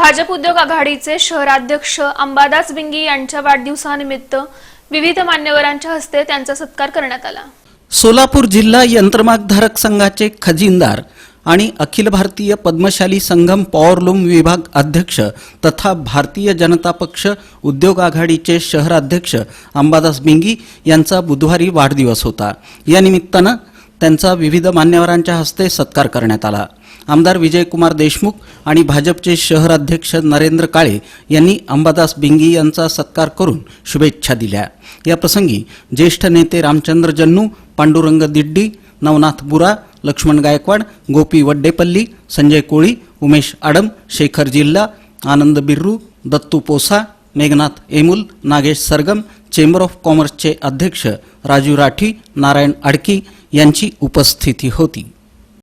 भाजप उद्योग आघाडीचे शहराध्यक्ष अंबादास बिंगी यांच्या वाढदिवसानिमित्त विविध मान्यवरांच्या हस्ते त्यांचा सत्कार करण्यात आला. सोलापूर जिल्हा यंत्रमागधारक संघाचे खजिनदार आणि अखिल भारतीय पद्मशाली संगम पॉवरलूम विभाग अध्यक्ष तथा भारतीय जनता पक्ष उद्योग आघाडीचे शहराध्यक्ष अंबादास बिंगी यांचा बुधवारी वाढदिवस होता. या निमित्तानं त्यांचा विविध मान्यवरांच्या हस्ते सत्कार करण्यात आला. आमदार विजयकुमार देशमुख आणि भाजपचे शहराध्यक्ष नरेंद्र काळे यांनी अंबादास बिंगी यांचा सत्कार करून शुभेच्छा दिल्या. या प्रसंगी ज्येष्ठ नेते रामचंद्र जन्नू पांडुरंग दिड्डी नवनाथ बुरा लक्ष्मण गायकवाड गोपी वड्डेपल्ली संजय कोळी उमेश आडम शेखर जिल्हा आनंद बिर्रू दत्तू पोसा मेघनाथ एमुल नागेश सरगम चेंबर ऑफ कॉमर्सचे अध्यक्ष राजू राठी नारायण आडकी यांची उपस्थिती होती.